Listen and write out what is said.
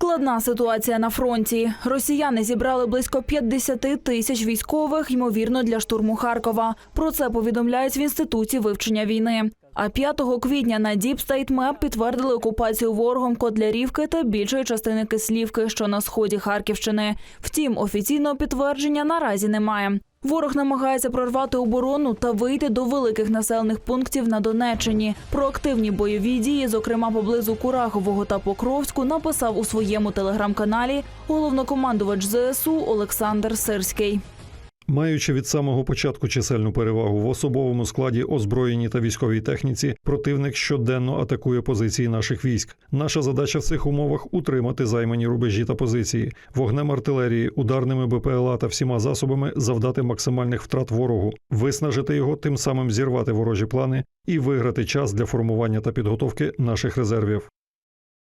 Складна ситуація на фронті. Росіяни зібрали близько 50 тисяч військових, ймовірно, для штурму Харкова. Про це повідомляють в інституті вивчення війни. А 5 квітня на State підтвердили окупацію ворогом Котлярівки та більшої частини Кислівки, що на сході Харківщини. Втім, офіційного підтвердження наразі немає. Ворог намагається прорвати оборону та вийти до великих населених пунктів на Донеччині. Про активні бойові дії, зокрема поблизу Курахового та Покровську, написав у своєму телеграм-каналі головнокомандувач ЗСУ Олександр Сирський. Маючи від самого початку чисельну перевагу в особовому складі, озброєнні та військовій техніці, противник щоденно атакує позиції наших військ. Наша задача в цих умовах утримати займані рубежі та позиції, вогнем артилерії, ударними БПЛА та всіма засобами завдати максимальних втрат ворогу, виснажити його, тим самим зірвати ворожі плани і виграти час для формування та підготовки наших резервів.